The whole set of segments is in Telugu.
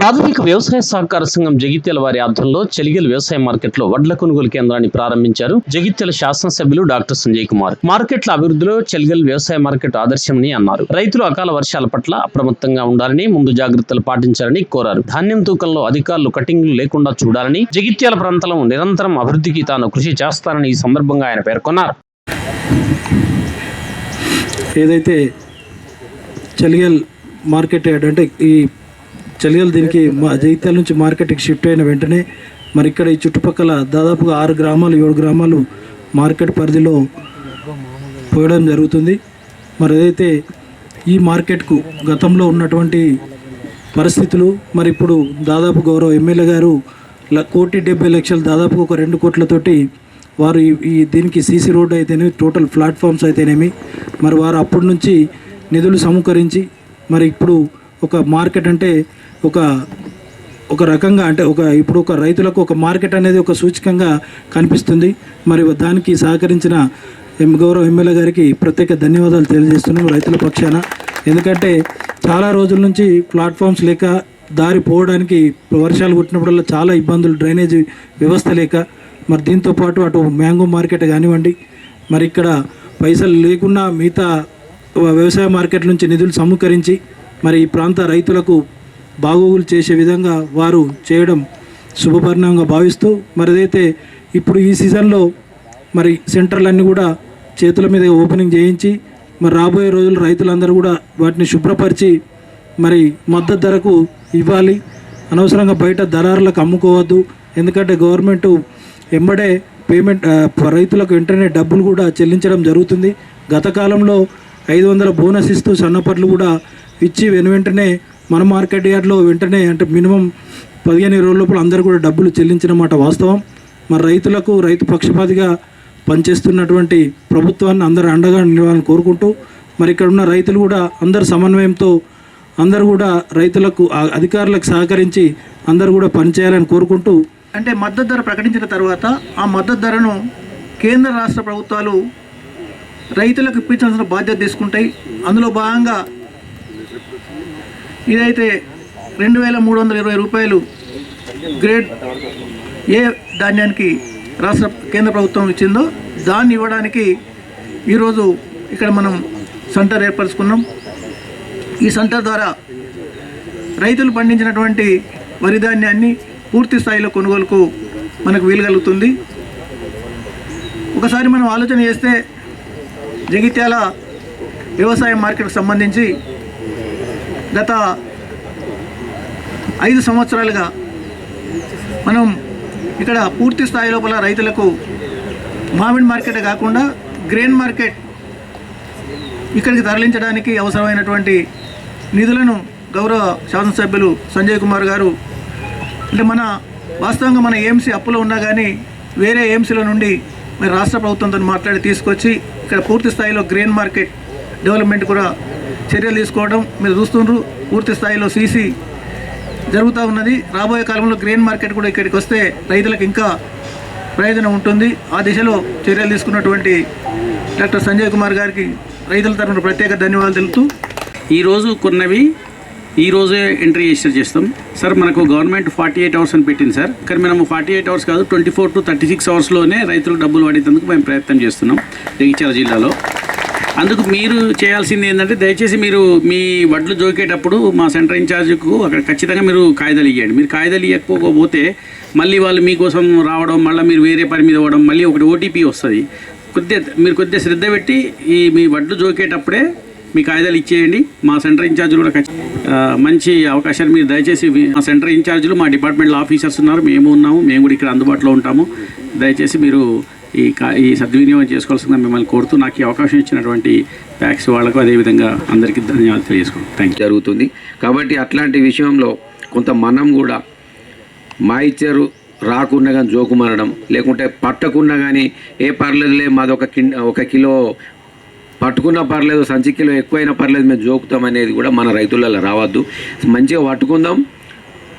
ప్రాథమిక వ్యవసాయ సహకార సంఘం జగిత్యాల వారి ఆధ్వర్యంలో చెలిగల్ వ్యవసాయ మార్కెట్లో వడ్ల కొనుగోలు కేంద్రాన్ని ప్రారంభించారు జగిత్యాల శాసనసభ్యులు డాక్టర్ సంజయ్ కుమార్. మార్కెట్ల అభివృద్ధిలో చెలిగల్ వ్యవసాయ మార్కెట్ ఆదర్శమని అన్నారు. రైతులు అకాల వర్షాల పట్ల అప్రమత్తంగా ఉండాలని ముందు జాగ్రత్తలు పాటించాలని కోరారు. ధాన్యం తూకంలో అధికారులు కటింగ్లు లేకుండా చూడాలని జగిత్యాల ప్రాంతంలో నిరంతరం అభివృద్ధికి తాను కృషి చేస్తానని ఈ సందర్భంగా ఆయన పేర్కొన్నారు. ఏదైతే చెలిగల్ మార్కెట్ యార్డ్ అంటే ఈ చలిగలు దీనికి మా జగిత్యాల నుంచి మార్కెట్కి షిఫ్ట్ అయిన వెంటనే మరి ఇక్కడ ఈ చుట్టుపక్కల దాదాపుగా ఆరు గ్రామాలు ఏడు గ్రామాలు మార్కెట్ పరిధిలో పోయడం జరుగుతుంది. మరి ఏదైతే ఈ మార్కెట్కు గతంలో ఉన్నటువంటి పరిస్థితులు మరి ఇప్పుడు దాదాపు గౌరవ ఎమ్మెల్యే గారు ల- కోటి డెబ్బై లక్షలు దాదాపు ఒక రెండు కోట్లతోటి వారు ఈ- దీనికి సీసీ రోడ్ అయితేనేమి టోటల్ ప్లాట్ఫామ్స్ అయితేనేమి మరి వారు అప్పటి నుంచి నిధులు సమకరించి మరి ఇప్పుడు ఒక మార్కెట్ అంటే ఒక ఒక రకంగా అంటే ఒక ఇప్పుడు ఒక రైతులకు ఒక మార్కెట్ అనేది ఒక సూచకంగా కనిపిస్తుంది. మరి దానికి సహకరించిన ఎం గౌరవ ఎమ్మెల్యే గారికి ప్రత్యేక ధన్యవాదాలు తెలియజేస్తున్నాం రైతుల పక్షాన. ఎందుకంటే చాలా రోజుల నుంచి ప్లాట్ఫామ్స్ లేక దారి పోవడానికి వర్షాలు కొట్టినప్పుడల్లా చాలా ఇబ్బందులు డ్రైనేజ్ వ్యవస్థ లేక. మరి దీంతో పాటు అటు మ్యాంగో మార్కెట్ కానివ్వండి మరి ఇక్కడ పైసలు లేకున్నా మిగతా వ్యవసాయ మార్కెట్ నుంచి నిధులు సమీకరించి మరి ఈ ప్రాంత రైతులకు బాగోగులు చేసే విధంగా వారు చేయడం శుభపరిణామంగా భావిస్తూ మరిదైతే ఇప్పుడు ఈ సీజన్లో మరి సెంటర్లన్నీ కూడా చేతుల మీద ఓపెనింగ్ చేయించి మరి రాబోయే రోజులు రైతులందరూ కూడా వాటిని శుభ్రపరిచి మరి మద్దతు ధరకు ఇవ్వాలి. అనవసరంగా బయట దళారులకు అమ్ముకోవద్దు. ఎందుకంటే గవర్నమెంట్ ఎంబడే పేమెంట్ రైతులకు వెంటనే డబ్బులు కూడా చెల్లించడం జరుగుతుంది. గత కాలంలో ఐదు వందల బోనస్ ఇస్తూ సన్నపట్లు కూడా ఇచ్చి వెను వెంటనే మన మార్కెట్ యార్డ్లో వెంటనే అంటే మినిమం పదిహేను ఇరవై లోపల అందరూ కూడా డబ్బులు చెల్లించిన మాట వాస్తవం. మరి రైతులకు రైతు పక్షపాతిగా పనిచేస్తున్నటువంటి ప్రభుత్వాన్ని అందరు అండగా నిలవాలని కోరుకుంటూ మరి ఇక్కడ ఉన్న రైతులు కూడా అందరు సమన్వయంతో అందరూ కూడా రైతులకు అధికారులకు సహకరించి అందరూ కూడా పనిచేయాలని కోరుకుంటూ అంటే మద్దతు ధర ప్రకటించిన తర్వాత ఆ మద్దతు ధరను కేంద్ర రాష్ట్ర ప్రభుత్వాలు రైతులకు ఇప్పించాల్సిన బాధ్యత తీసుకుంటాయి. అందులో భాగంగా ఇదైతే రెండు వేల మూడు వందల ఇరవై రూపాయలు గ్రేడ్ ఏ ధాన్యానికి రాష్ట్ర కేంద్ర ప్రభుత్వం ఇచ్చిందో దాన్ని ఇవ్వడానికి ఈరోజు ఇక్కడ మనం సెంటర్ ఏర్పరచుకున్నాం. ఈ సెంటర్ ద్వారా రైతులు పండించినటువంటి వరి ధాన్యాన్ని పూర్తి స్థాయిలో కొనుగోలుకు మనకు వీలు కలుగుతుంది. ఒకసారి మనం ఆలోచన చేస్తే జగిత్యాల వ్యవసాయ మార్కెట్కి సంబంధించి గత ఐదు సంవత్సరాలుగా మనం ఇక్కడ పూర్తి స్థాయి లోపల రైతులకు మామిడి మార్కెట్ కాకుండా గ్రెయిన్ మార్కెట్ ఇక్కడికి తరలించడానికి అవసరమైనటువంటి నిధులను గౌరవ శాసనసభ్యులు సంజయ్ కుమార్ గారు అంటే మన వాస్తవంగా మన ఏఎంసీ అప్పులో ఉన్నా కానీ వేరే ఏఎంసీల నుండి మరి రాష్ట్ర ప్రభుత్వంతో మాట్లాడి తీసుకొచ్చి ఇక్కడ పూర్తి స్థాయిలో గ్రెయిన్ మార్కెట్ డెవలప్మెంట్ కూడా చర్యలు తీసుకోవడం మీరు చూస్తుండ్రు. పూర్తి స్థాయిలో సీసీ జరుగుతూ ఉన్నది. రాబోయే కాలంలో గ్రెయిన్ మార్కెట్ కూడా ఇక్కడికి వస్తే రైతులకు ఇంకా ప్రయోజనం ఉంటుంది. ఆ దిశలో చర్యలు తీసుకున్నటువంటి డాక్టర్ సంజయ్ కుమార్ గారికి రైతుల తరఫున ప్రత్యేక ధన్యవాదాలు తెలుపుతూ ఈరోజు కొన్నవి ఈ రోజే ఎంట్రీ రిజిస్టర్ చేస్తాం. సార్ మనకు గవర్నమెంట్ ఫార్టీ ఎయిట్ అవర్స్ అని పెట్టింది సార్. కానీ మనము ఫార్టీ ఎయిట్ అవర్స్ కాదు twenty four to thirty six అవర్స్లోనే రైతులకు డబ్బులు పడేందుకు మేము ప్రయత్నం చేస్తున్నాం. జగిత్యాల జిల్లాలో. అందుకు మీరు చేయాల్సింది ఏంటంటే దయచేసి మీరు మీ వడ్లు జోకేటప్పుడు మా సెంటర్ ఇన్ఛార్జ్కు అక్కడ ఖచ్చితంగా మీరు కాయిదాలు ఇవ్వండి మీరు కాయిదాలు ఇవ్వకపోతే మళ్ళీ వాళ్ళు మీకోసం రావడం మళ్ళీ మీరు వేరే పని మీద అవ్వడం మళ్ళీ ఒకటి ఓటీపీ వస్తుంది. కొద్దిగా మీరు కొద్దిగా శ్రద్ధ పెట్టి ఈ మీ వడ్లు జోకేటప్పుడే మీ కాయిదాలు ఇచ్చేయండి. మా సెంటర్ ఇన్ఛార్జీలు కూడా మంచి అవకాశాన్ని మీరు దయచేసి మా సెంటర్ ఇన్ఛార్జ్లు మా డిపార్ట్మెంట్లో ఆఫీసర్స్ ఉన్నారు. మేము ఉన్నాము. మేము కూడా ఇక్కడ అందుబాటులో ఉంటాము. దయచేసి మీరు ఈ కా- ఈ సద్వినియోగం చేసుకోవాల్సిందిగా మిమ్మల్ని కోరుతూ నాకు ఈ అవకాశం ఇచ్చినటువంటి ప్యాక్స్ వాళ్ళకు అదేవిధంగా అందరికీ ధన్యవాదాలు తెలియజేసుకుంటాం థ్యాంక్ జరుగుతుంది. కాబట్టి అట్లాంటి విషయంలో కొంత మనం కూడా మా ఇచ్చారు రాకున్నా కానీ జోకుమనడం లేకుంటే పట్టకుండా కానీ ఏ పర్లేదులే మాది ఒక కిన్ ఒక కిలో పట్టుకున్నా పర్లేదు సంచి కిలో ఎక్కువైనా పర్లేదు మేము జోకుతాం అనేది కూడా మన రైతులలో రావద్దు. మంచిగా పట్టుకుందాం.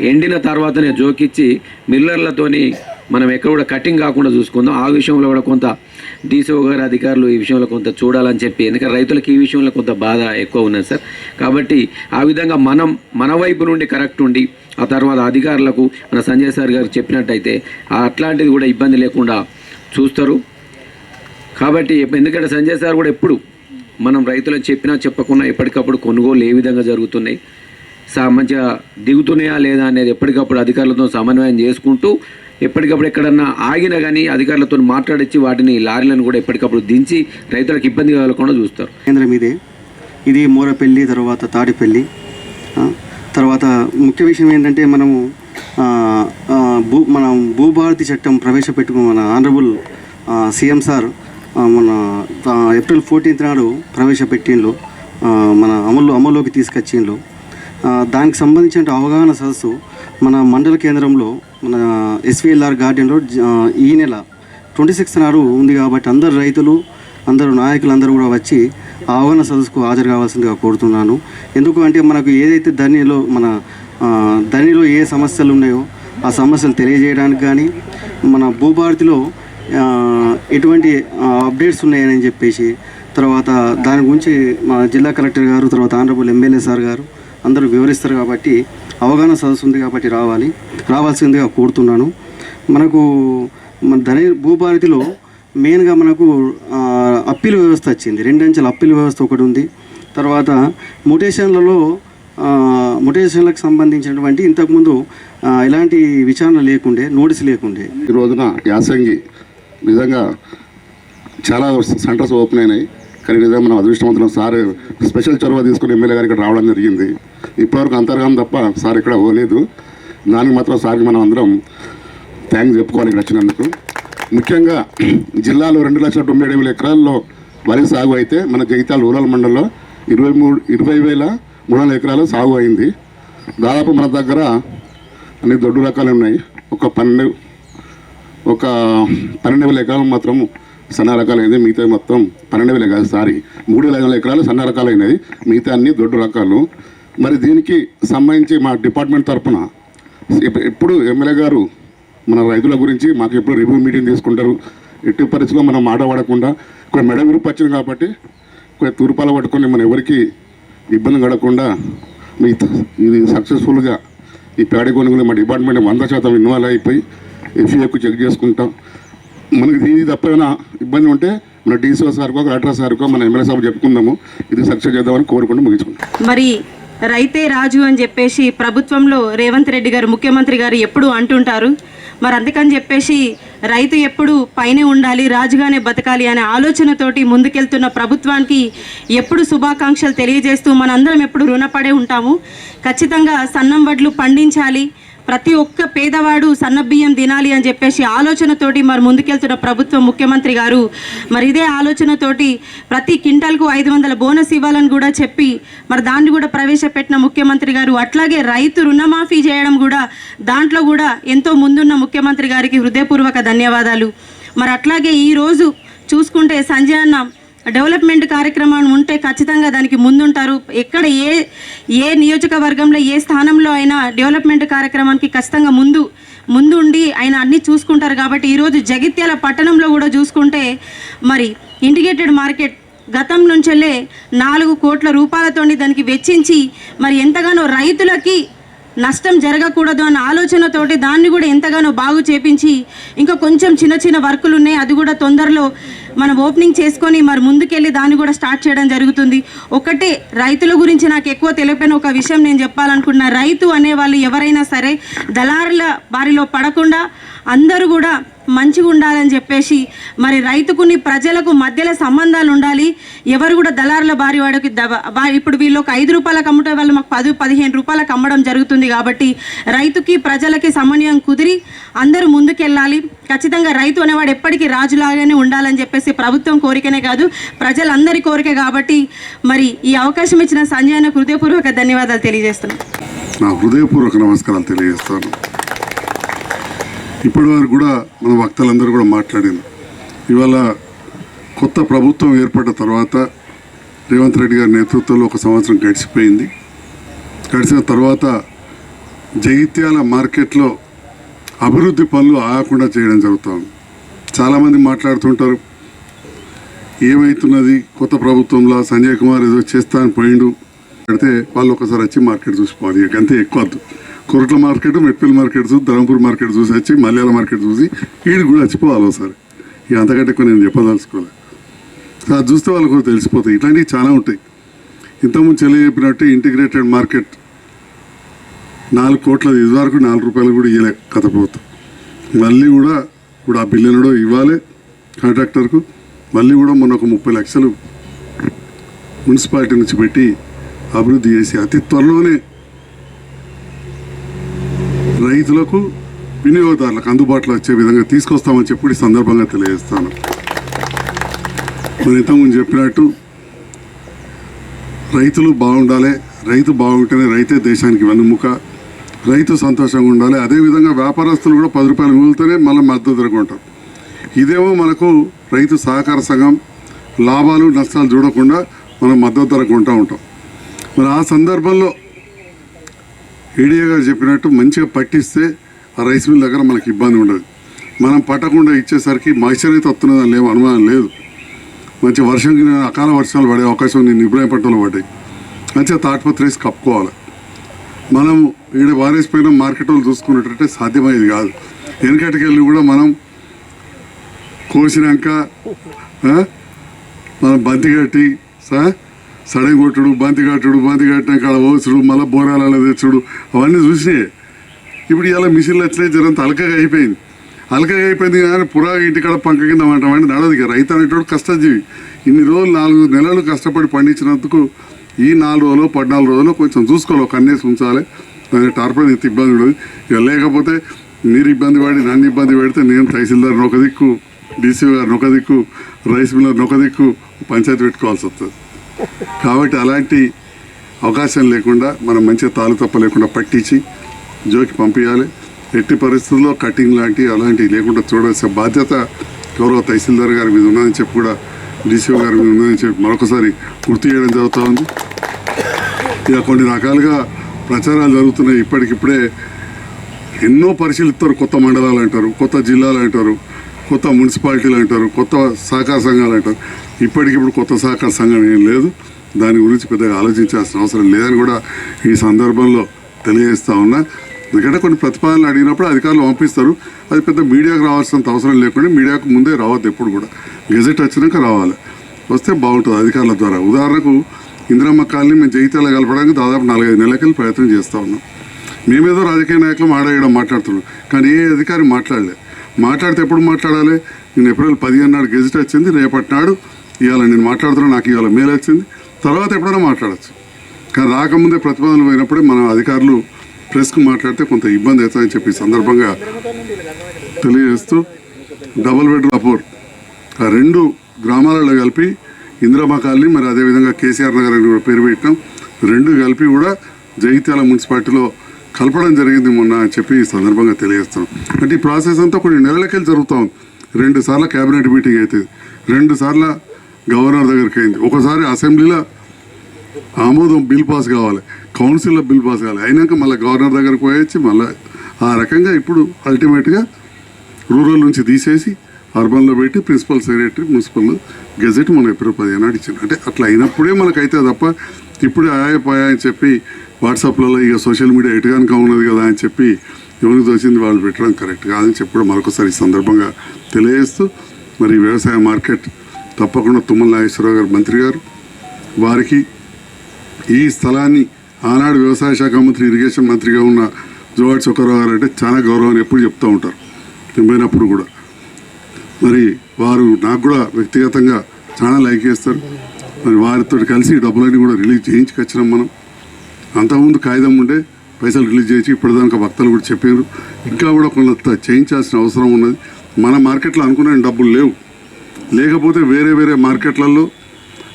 ఎండిన తర్వాతనే జోకిచ్చి మిల్లర్లతోని మనం ఎక్కడ కూడా కటింగ్ కాకుండా చూసుకుందాం. ఆ విషయంలో కూడా కొంత డీసీఓ గారు అధికారులు ఈ విషయంలో కొంత చూడాలని చెప్పి ఎందుకంటే రైతులకు ఈ విషయంలో కొంత బాధ ఎక్కువ ఉన్నది సార్. కాబట్టి ఆ విధంగా మనం మన వైపు నుండి కరెక్ట్ ఉండి ఆ తర్వాత అధికారులకు మన సంజయ్ సార్ గారు చెప్పినట్టయితే అట్లాంటిది కూడా ఇబ్బంది లేకుండా చూస్తారు. కాబట్టి ఎందుకంటే సంజయ్ సార్ కూడా ఎప్పుడు మనం రైతులకు చెప్పినా చెప్పకుండా ఎప్పటికప్పుడు కొనుగోలు ఏ విధంగా జరుగుతున్నాయి సా మంచిగా దిగుతున్నాయా లేదా అనేది ఎప్పటికప్పుడు అధికారులతో సమన్వయం చేసుకుంటూ ఎప్పటికప్పుడు ఎక్కడన్నా ఆగినా కానీ అధికారులతో మాట్లాడించి వాటిని లారీలను కూడా ఎప్పటికప్పుడు దించి రైతులకు ఇబ్బంది కలగకుండా చూస్తారు. కేంద్రం ఇదే. ఇది మూరపల్లి తర్వాత తాడిపల్లి తర్వాత ముఖ్య విషయం ఏంటంటే మనము భూ మనం భూభారతి చట్టం ప్రవేశపెట్టుకున్న మన ఆనరబుల్ సీఎం సార్ మన ఏప్రిల్ ఫోర్టీన్త్ నాడు ప్రవేశపెట్టిండ్రు మన అమలు అమల్లోకి తీసుకొచ్చిండ్రు దానికి సంబంధించిన అవగాహన సదస్సు మన మండల కేంద్రంలో మన ఎస్విఎల్ఆర్ గార్డెన్లో రోడ్ ఈ నెల ట్వంటీ సిక్స్త్ నాడు ఉంది కాబట్టి అందరు రైతులు అందరూ నాయకులు అందరూ కూడా వచ్చి ఆహ్వాన సదస్సుకు హాజరు కావాల్సిందిగా కోరుతున్నాను. ఎందుకు అంటే మనకు ఏదైతే ధనిలో మన ధనిలో ఏ సమస్యలు ఉన్నాయో ఆ సమస్యలు తెలియజేయడానికి కానీ మన భూభారతిలో ఎటువంటి అప్డేట్స్ ఉన్నాయని చెప్పేసి తర్వాత దాని గురించి మా జిల్లా కలెక్టర్ గారు తర్వాత ఆనరబుల్ ఎమ్మెల్యే సార్ గారు అందరూ వివరిస్తారు కాబట్టి అవగాహన సదస్సు ఉంది కాబట్టి రావాలి. రావాల్సిందిగా కోరుతున్నాను. మనకు మన ధని భూభారతిలో మెయిన్గా మనకు అప్పీల్ వ్యవస్థ వచ్చింది. రెండంచెల అప్పీల్ వ్యవస్థ ఒకటి ఉంది. తర్వాత మొటేషన్లలో మొటేషన్లకు సంబంధించినటువంటి ఇంతకుముందు ఇలాంటి ఎలాంటి విచారణ లేకుండే నోటీస్ లేకుండే. ఈ రోజున యాసంగి నిజంగా చాలా సెంటర్స్ ఓపెన్ అయినాయి. కానీ నిజంగా మనం అదృష్టవంతులం. సార్ స్పెషల్ చొరవ తీసుకుని ఎమ్మెల్యే గారు ఇక్కడ రావడం జరిగింది. ఇప్పటివరకు అంతర్గతం తప్ప సార్ ఇక్కడ పోలేదు. దానికి మాత్రం సార్కి మనం అందరం థ్యాంక్స్ చెప్పుకోవాలి ఇక్కడ వచ్చినందుకు. ముఖ్యంగా జిల్లాలో రెండు లక్షల తొంభై ఏడు వేల ఎకరాల్లో వరి సాగు అయితే మన జగిత్యాల రూరల్ మండలంలో ఇరవై మూడు ఇరవై వేల మూడు వందల ఎకరాలు సాగు అయింది. దాదాపు మన దగ్గర అన్ని దొడ్డు రకాలు ఉన్నాయి. ఒక పన్నెండు ఒక పన్నెండు వేల ఎకరాలు మాత్రం సన్న రకాలైనది మిగతా మొత్తం పన్నెండు వేల కాదు సారీ మూడు వేల ఐదు వందల ఎకరాలు సన్న రకాలైనది మిగతా అన్ని దొడ్డు రకాలు. మరి దీనికి సంబంధించి మా డిపార్ట్మెంట్ తరఫున ఎప్పుడు ఎమ్మెల్యే గారు మన రైతుల గురించి మాకు ఎప్పుడు రివ్యూ మీటింగ్ తీసుకుంటారు. ఎట్టి పరిస్థితిలో మనం మాట పడకుండా కొన్ని మెడ విరుపు వచ్చింది కాబట్టి కొన్ని తూర్పాల పట్టుకొని మనం ఎవరికి ఇబ్బంది పడకుండా మీ ఇది సక్సెస్ఫుల్గా ఈ పేడ కొనుగోలు మా డిపార్ట్మెంట్ వంద శాతం ఇన్వాల్వ్ అయిపోయి ఎఫ్ఈఏకు చెక్ చేసుకుంటాం. మనకి ఇది తప్ప ఏమైనా ఇబ్బంది ఉంటే మన డీసీఓ సార్కో కలెక్టర్ సార్కో మన ఎమ్మెల్యే సార్ చెప్పుకుందాము. ఇది సక్సెస్ చేద్దామని కోరుకుంటూ ముగించుకుంటాం. మరి రైతే రాజు అని చెప్పేసి ప్రభుత్వంలో రేవంత్ రెడ్డి గారు ముఖ్యమంత్రి గారు ఎప్పుడు అంటుంటారు. మరి అందుకని చెప్పేసి రైతు ఎప్పుడు పైనే ఉండాలి రాజుగానే బతకాలి అనే ఆలోచనతోటి ముందుకెళ్తున్న ప్రభుత్వానికి ఎప్పుడు శుభాకాంక్షలు తెలియజేస్తూ మనందరం ఎప్పుడు రుణపడే ఉంటాము. ఖచ్చితంగా సన్నం వడ్లు పండించాలి ప్రతి ఒక్క పేదవాడు సన్న బియ్యం తినాలి అని చెప్పేసి ఆలోచనతోటి మరి ముందుకెళ్తున్న ప్రభుత్వం ముఖ్యమంత్రి గారు. మరి ఇదే ఆలోచనతోటి ప్రతి క్వింటాల్కు ఐదు వందల బోనస్ ఇవ్వాలని కూడా చెప్పి మరి దాన్ని కూడా ప్రవేశపెట్టిన ముఖ్యమంత్రి గారు. అట్లాగే రైతు రుణమాఫీ చేయడం కూడా దాంట్లో కూడా ఎంతో ముందున్న ముఖ్యమంత్రి గారికి హృదయపూర్వక ధన్యవాదాలు. మరి అట్లాగే ఈరోజు చూసుకుంటే సంజయ్ అన్న డెవలప్మెంట్ కార్యక్రమం ఉంటే ఖచ్చితంగా దానికి ముందుంటారు. ఎక్కడ ఏ ఏ నియోజకవర్గంలో ఏ స్థానంలో అయినా డెవలప్మెంట్ కార్యక్రమానికి ఖచ్చితంగా ముందు ముందు ఉండి ఆయన అన్నీ చూసుకుంటారు కాబట్టి ఈరోజు జగిత్యాల పట్టణంలో కూడా చూసుకుంటే మరి ఇంటిగ్రేటెడ్ మార్కెట్ గతం నుంచెల్లే నాలుగు కోట్ల రూపాయలతోని దానికి వెచ్చించి మరి ఎంతగానో రైతులకి నష్టం జరగకూడదు అన్న ఆలోచనతోటి దాన్ని కూడా ఎంతగానో బాగు చేపించి ఇంకా కొంచెం చిన్న చిన్న వర్కులు ఉన్నాయి అది కూడా తొందరలో మనం ఓపెనింగ్ చేసుకొని మరి ముందుకెళ్ళి దాన్ని కూడా స్టార్ట్ చేయడం జరుగుతుంది. ఒకటే రైతుల గురించి నాకు ఎక్కువ తెలియపోయిన ఒక విషయం నేను చెప్పాలనుకున్నా రైతు అనే వాళ్ళు ఎవరైనా సరే దళారుల బారిలో పడకుండా అందరూ కూడా మంచిగా ఉండాలని చెప్పేసి మరి రైతుకుని ప్రజలకు మధ్యలో సంబంధాలు ఉండాలి. ఎవరు కూడా దళారుల బారి వాడికి ఇప్పుడు వీళ్ళు ఒక ఐదు రూపాయలకు అమ్ముటే వాళ్ళు మాకు పది పదిహేను రూపాయలకు అమ్మడం జరుగుతుంది కాబట్టి రైతుకి ప్రజలకి సమన్వయం కుదిరి అందరూ ముందుకెళ్ళాలి. ఖచ్చితంగా రైతు అనేవాడు ఎప్పటికీ రాజులాగానే ఉండాలని చెప్పేసి ప్రభుత్వం కోరికనే కాదు ప్రజలందరి కోరిక కాబట్టి మరి ఈ అవకాశం ఇచ్చిన సంజయ్ హృదయపూర్వక ధన్యవాదాలు తెలియజేస్తున్నాను నా హృదయపూర్వక నమస్కారాలు తెలియజేస్తాను. ఇప్పటి వరకు కూడా మన వక్తలందరూ కూడా మాట్లాడింది. ఇవాళ కొత్త ప్రభుత్వం ఏర్పడిన తర్వాత రేవంత్ రెడ్డి గారి నేతృత్వంలో ఒక సంవత్సరం గడిచిపోయింది. గడిచిన తర్వాత జగిత్యాల మార్కెట్లో అభివృద్ధి పనులు ఆగకుండా చేయడం జరుగుతుంది. చాలామంది మాట్లాడుతుంటారు ఏమవుతున్నది కొత్త ప్రభుత్వంలో సంజయ్ కుమార్ ఏదో చేస్తా అని పోయిండు. పెడితే వాళ్ళు ఒకసారి వచ్చి మార్కెట్ చూసిపోవాలి అంతే ఎక్కువ వద్దు. కొరట్ల మార్కెట్ మెట్పల్లి మార్కెట్ చూసి ధర్మపూర్ మార్కెట్ చూసి వచ్చి మలయాళ మార్కెట్ చూసి వీడికి కూడా వచ్చిపోవాలి ఒకసారి. ఇక అంతకంటే ఎక్కువ నేను చెప్పదలుచుకోలేదు అది చూస్తే వాళ్ళకు కూడా తెలిసిపోతాయి. ఇట్లాంటివి చాలా ఉంటాయి. ఇంతకుముందు చెల్లి చెప్పినట్టు ఇంటిగ్రేటెడ్ మార్కెట్ నాలుగు కోట్ల ఇదివరకు నాలుగు రూపాయలు కూడా ఇవ్వలే కథ ప్రభుత్వం. మళ్ళీ కూడా ఇప్పుడు ఆ బిల్లును ఇవ్వాలి కాంట్రాక్టర్కు. మళ్ళీ కూడా మొన్న ఒక ముప్పై లక్షలు మున్సిపాలిటీ నుంచి పెట్టి అభివృద్ధి చేసి అతి త్వరలోనే రైతులకు వినియోగదారులకు అందుబాటులో వచ్చే విధంగా తీసుకొస్తామని చెప్పి ఈ సందర్భంగా తెలియజేస్తాను. మరి ఇంతకుముందు చెప్పినట్టు రైతులు బాగుండాలి రైతు బాగుంటేనే రైతే దేశానికి వెన్నుముక రైతు సంతోషంగా ఉండాలి. అదేవిధంగా వ్యాపారస్తులు కూడా పది రూపాయలు మిగులుతూనే మళ్ళీ మద్దతు ధరకు ఉంటారు. ఇదేమో మనకు రైతు సహకార సంఘం లాభాలు నష్టాలు చూడకుండా మనం మద్దతు ధరకు కొంటూ ఉంటాం. మరి ఆ సందర్భంలో ఈడియా గారు చెప్పినట్టు మంచిగా పట్టిస్తే ఆ రైస్ మిల్ దగ్గర మనకి ఇబ్బంది ఉండదు. మనం పట్టకుండా ఇచ్చేసరికి మాయిశ్చర్ అయితే వస్తున్నదని లేవు అనుమానం లేదు. మంచి వర్షం కింద అకాల వర్షాలు పడే అవకాశం నేను ఇబ్రాహీంపట్నంలో పడ్డాయి. మంచిగా తాటిపత్రి వేసి కప్పుకోవాలి. మనం ఈడ వారేసిపోయిన మార్కెట్ వాళ్ళు చూసుకున్నట్టయితే సాధ్యమయ్యేది కాదు. వెనకటికి వెళ్ళి కూడా మనం కోసినాక మనం బంతి కట్టి సా సడన్ కొట్టుడు బంతి కట్టుడు బంతి కట్టినాక అక్కడ ఓసుడు మళ్ళీ బోరాలలో తెచ్చుడు అవన్నీ చూసినాయి. ఇప్పుడు ఇలా మిషన్లు వచ్చినాయి జరంత అలకగా అయిపోయింది. అలకగా అయిపోయింది కానీ పురా ఇంటికాడ పంక కింద అంటామంటే నడదు ఇక. రైతు అనేటోడు కష్టజీవి. ఇన్ని రోజులు నాలుగు నెలలు కష్టపడి పండించినందుకు ఈ నాలుగు రోజులు పద్నాలుగు రోజులు కొంచెం చూసుకోవాలి. ఒక కన్నేసి ఉంచాలి. దాని టార్పల్ ఇంత ఇబ్బంది ఉండదు. ఇక లేకపోతే మీరు ఇబ్బంది పడి నన్ను ఇబ్బంది పెడితే నేను తహసీల్దార్ ఒక దిక్కు. డీసీ గారు ఒక దిక్కు రైస్ మిల్లర్ ఒక దిక్కు పంచాయతీ పెట్టుకోవాల్సి వస్తుంది. కాబట్టి అలాంటి అవకాశం లేకుండా మనం మంచిగా తాలు తప్ప లేకుండా పట్టించి జోకి పంపించాలి. ఎట్టి పరిస్థితుల్లో కటింగ్ లాంటి అలాంటివి లేకుండా చూడాల్సిన బాధ్యత గౌరవ తహసీల్దార్ గారి మీద ఉన్నదని చెప్పి కూడా డీసీఓ గారి మీద ఉన్నదని చెప్పి మరొకసారి గుర్తు చేయడం జరుగుతూ ఉంది. ఇక కొన్ని రకాలుగా ప్రచారాలు జరుగుతున్నాయి. ఇప్పటికిప్పుడే ఎన్నో పరిశీలిస్తారు. కొత్త మండలాలు అంటారు కొత్త జిల్లాలు అంటారు. కొత్త మున్సిపాలిటీలు అంటారు కొత్త సహకార సంఘాలు అంటారు. ఇప్పటికిప్పుడు కొత్త సహకార సంఘం ఏం లేదు. దాని గురించి పెద్దగా ఆలోచించాల్సిన అవసరం లేదని కూడా ఈ సందర్భంలో తెలియజేస్తా ఉన్నా. ఎందుకంటే కొన్ని ప్రతిపాదనలు అడిగినప్పుడు అధికారులు పంపిస్తారు. అది పెద్ద మీడియాకు రావాల్సినంత అవసరం లేకుండా మీడియాకు ముందే రావద్దు ఎప్పుడు కూడా. గెజెట్ వచ్చినాక రావాలి. వస్తే బాగుంటుంది అధికారుల ద్వారా. ఉదాహరణకు ఇందిరమ్మ కాలనీ మేము జైత్యాల కలపడానికి దాదాపు నాలుగైదు నెలలకెళ్ళి ప్రయత్నం చేస్తూ ఉన్నాం. మేమేదో రాజకీయ నాయకులు మాట్లాడడం మాట్లాడుతున్నాం. కానీ ఏ అధికారి మాట్లాడలేదు మాట్లాడితే ఎప్పుడు మాట్లాడాలి? నేను ఏప్రిల్ పదిహేను నాడు గెజిట్ వచ్చింది రేపటి నాడు ఇవాళ నేను మాట్లాడుతున్నా నాకు ఇవాళ మేలు వచ్చింది. తర్వాత ఎప్పుడైనా మాట్లాడచ్చు. కానీ రాకముందే ప్రతిపాదనలు పోయినప్పుడే మన అధికారులు ప్రెస్కు మాట్లాడితే కొంత ఇబ్బంది అవుతుందని చెప్పి సందర్భంగా తెలియజేస్తూ డబుల్ బెడ్ అపోర్ ఆ రెండు గ్రామాలలో కలిపి ఇందిరామా కాలనీ మరి అదేవిధంగా కేసీఆర్ నగర్ అని కూడా పేరు పెట్టినాం. రెండు కలిపి కూడా జగిత్యాల మున్సిపాలిటీలో కలపడం జరిగింది మొన్న అని చెప్పి ఈ సందర్భంగా తెలియజేస్తున్నాం. అంటే ఈ ప్రాసెస్ అంతా కొన్ని నెలలకెళ్ళి జరుగుతూ ఉంది. రెండు సార్లు కేబినెట్ మీటింగ్ అవుతుంది రెండు సార్లు గవర్నర్ దగ్గరికి అయింది. ఒకసారి అసెంబ్లీలో ఆమోదం బిల్ పాస్ కావాలి కౌన్సిల్లో బిల్ పాస్ కావాలి. అయినాక మళ్ళీ గవర్నర్ దగ్గరకు పోయొచ్చి మళ్ళీ ఆ రకంగా ఇప్పుడు అల్టిమేట్గా రూరల్ నుంచి తీసేసి అర్బన్లో పెట్టి ప్రిన్సిపల్ సెక్రటరీ మున్సిపల్ గెజెట్ మన ఏప్రిల్ పదిహేను ఇచ్చింది అంటే అట్లా అయినప్పుడే మనకైతే తప్ప ఇప్పుడే ఆయాపాయా అని చెప్పి వాట్సాప్లలో ఇక సోషల్ మీడియా ఎటుగానుక ఉన్నది కదా అని చెప్పి ఎవరికి తోచింది వాళ్ళు పెట్టడం కరెక్ట్ కాదని చెప్పడం మరొకసారి ఈ సందర్భంగా తెలియజేస్తూ మరి వ్యవసాయ మార్కెట్ తప్పకుండా తుమ్మల నాగేశ్వరరావు గారు మంత్రి గారు వారికి ఈ స్థలాన్ని ఆనాడు వ్యవసాయ శాఖ మంత్రి ఇరిగేషన్ మంత్రిగా ఉన్న జోవాడ్ చొక్కరావు గారు అంటే చాలా గౌరవం ఎప్పుడు చెప్తూ ఉంటారు. నేను పోయినప్పుడు కూడా మరి వారు నాకు కూడా వ్యక్తిగతంగా చాలా లైక్ చేస్తారు. మరి వారితో కలిసి డబ్బులన్నీ కూడా రిలీజ్ చేయించుకొచ్చినాం మనం. అంతకుముందు కాగితం ఉండే పైసలు రిలీజ్ చేసి ఇప్పటిదాకా భక్తులు కూడా చెప్పారు ఇంకా కూడా కొంత చేయించాల్సిన అవసరం ఉన్నది. మన మార్కెట్లో అనుకునే డబ్బులు లేవు. లేకపోతే వేరే వేరే మార్కెట్లలో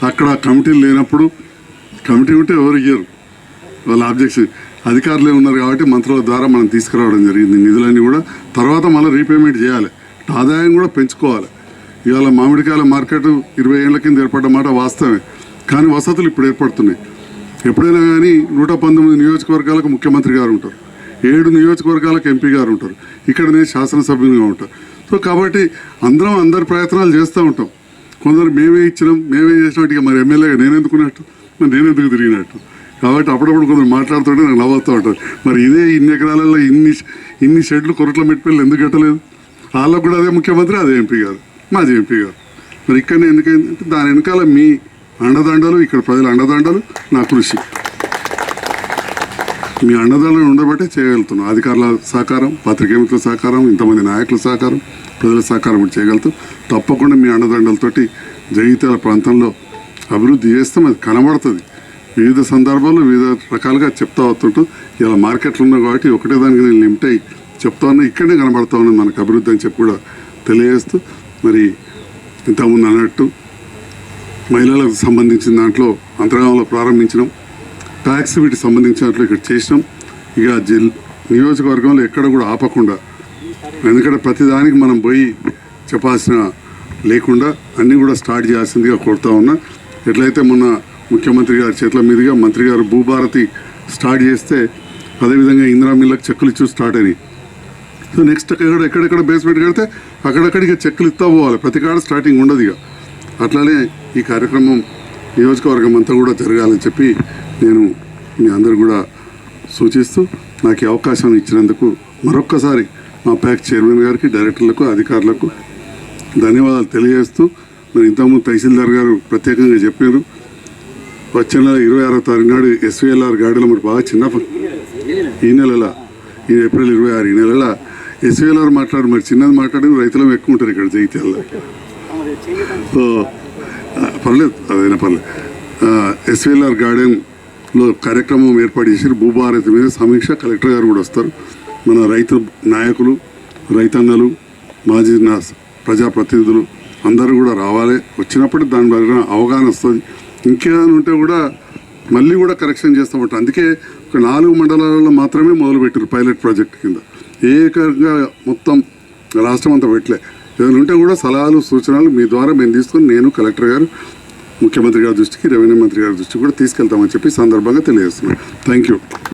అక్కడ కమిటీలు లేనప్పుడు కమిటీ ఉంటే ఎవరు ఇయ్యరు. వాళ్ళ ఆబ్జెక్షన్ అధికారులే ఉన్నారు కాబట్టి మంత్రుల ద్వారా మనం తీసుకురావడం జరిగింది. నిధులన్నీ కూడా తర్వాత మళ్ళీ రీపేమెంట్ చేయాలి. ఆదాయం కూడా పెంచుకోవాలి. ఇవాళ మామిడికాయల మార్కెట్ ఇరవై ఏళ్ళ కింద ఏర్పడ్డ మాట వాస్తవమే. కానీ వసతులు ఇప్పుడు ఏర్పడుతున్నాయి. ఎప్పుడైనా కానీ నూట పంతొమ్మిది నియోజకవర్గాలకు ముఖ్యమంత్రి గారు ఉంటారు. ఏడు నియోజకవర్గాలకు ఎంపీ గారు ఉంటారు. ఇక్కడ నేను శాసనసభ్యునిగా ఉంటాను సో కాబట్టి అందరం అందరి ప్రయత్నాలు చేస్తూ ఉంటాం. కొందరు మేమే ఇచ్చినాం మేమే చేసినట్టు ఇక మరి ఎమ్మెల్యేగా నేను ఎందుకున్నట్టు మరి నేను ఎందుకు తిరిగినట్టు? కాబట్టి అప్పుడప్పుడు కొందరు మాట్లాడుతుంటే నాకు నవ్వుతూ ఉంటారు. మరి ఇదే ఇన్ని ఎకరాలలో ఇన్ని ఇన్ని షెడ్లు కొరట్ల మెట్టుపల్లి ఎందుకు కట్టలేదు? వాళ్ళకు కూడా అదే ముఖ్యమంత్రి అదే ఎంపీ గారు మాజీ ఎంపీ గారు. మరి ఇక్కడనే ఎందుకంటే దాని వెనకాల మీ అండదండలు ఇక్కడ ప్రజల అండదండలు నా కృషి. మీ అండదండలు ఉండబట్టే చేయగలుగుతున్నాం. అధికారుల సహకారం పత్రికేమికుల సహకారం ఇంతమంది నాయకుల సహకారం ప్రజల సహకారం కూడా చేయగలుగుతాం. తప్పకుండా మీ అండదండలతోటి జగిత్యాల ప్రాంతంలో అభివృద్ధి చేస్తాం అది కనబడుతుంది. వివిధ సందర్భాల్లో వివిధ రకాలుగా చెప్తా వస్తుంటూ. ఇలా మార్కెట్లు ఉన్నాయి కాబట్టి ఒకటే దానికి నేను లిమిట్ అయ్యి చెప్తా ఉన్నా ఇక్కడనే కనబడతా ఉన్నది మనకు అభివృద్ధి అని చెప్పి కూడా తెలియజేస్తూ మరి ఇంతకుముందు అన్నట్టు మహిళలకు సంబంధించిన దాంట్లో అంతర్గామంలో ప్రారంభించినాం. ట్యాక్స్ వీటికి సంబంధించిన దాంట్లో ఇక్కడ చేసినాం. ఇక జిల్ నియోజకవర్గంలో ఎక్కడ కూడా ఆపకుండా ఎందుకంటే ప్రతిదానికి మనం పోయి చెప్పాల్సిన లేకుండా అన్నీ కూడా స్టార్ట్ చేయాల్సిందిగా కోరుతా ఉన్నా. ఎట్లయితే మొన్న ముఖ్యమంత్రి గారి చేతుల మీదుగా మంత్రి గారు భూభారతి స్టార్ట్ చేస్తే అదేవిధంగా ఇందిరా మిల్లకు చెక్కులు ఇచ్చు స్టార్ట్ అయినాయి. నెక్స్ట్ ఎక్కడ ఎక్కడెక్కడ బేస్మెంట్ కడితే అక్కడక్కడికి చెక్కులు ఇస్తా పోవాలి. ప్రతి కాడ స్టార్టింగ్ ఉండదు ఇక. అట్లానే ఈ కార్యక్రమం నియోజకవర్గం అంతా కూడా జరగాలని చెప్పి నేను మీ అందరు కూడా సూచిస్తూ నాకు అవకాశం ఇచ్చినందుకు మరొక్కసారి మా ప్యాక్ చైర్మన్ గారికి డైరెక్టర్లకు అధికారులకు ధన్యవాదాలు తెలియజేస్తూ మరి ఇంతకుముందు తహసీల్దార్ గారు ప్రత్యేకంగా చెప్పారు. వచ్చే నెల ఇరవై ఆరో తారీఖు నాడు ఎస్వీఎల్ఆర్ గాడిలో మరి బాగా చిన్న ఈ నెలల ఈ ఏప్రిల్ ఇరవై ఆరు ఈ నెలల ఎస్వీఎల్ఆర్ మాట్లాడు మరి చిన్నది మాట్లాడి రైతులం ఎక్కువ ఉంటారు ఇక్కడ జగిత్యాలలో సో పర్లేదు అదైనా పర్లేదు. ఎస్వీఎల్ఆర్ గార్డెన్లో కార్యక్రమం ఏర్పాటు చేసి భూభారతి మీద సమీక్ష కలెక్టర్ గారు కూడా వస్తారు. మన రైతు నాయకులు రైతన్నలు మాజీ నా ప్రజాప్రతినిధులు అందరూ కూడా రావాలి. వచ్చినప్పుడు దాని మీద అవగాహన వస్తుంది. ఇంకేమైనా ఉంటే కూడా మళ్ళీ కూడా కరెక్షన్ చేస్తామంట అందుకే ఒక నాలుగు మండలాలలో మాత్రమే మొదలుపెట్టారు పైలట్ ప్రాజెక్ట్ కింద. ఏకంగా మొత్తం రాష్ట్రం అంతా పెట్టలే. ఏదైనా ఉంటే కూడా సలహాలు సూచనలు మీ ద్వారా మేము తీసుకొని నేను కలెక్టర్ గారు ముఖ్యమంత్రి గారి దృష్టికి రెవెన్యూ మంత్రి గారి దృష్టికి కూడా తీసుకెళ్తామని చెప్పి సందర్భంగా తెలియజేస్తున్నాను. Thank you.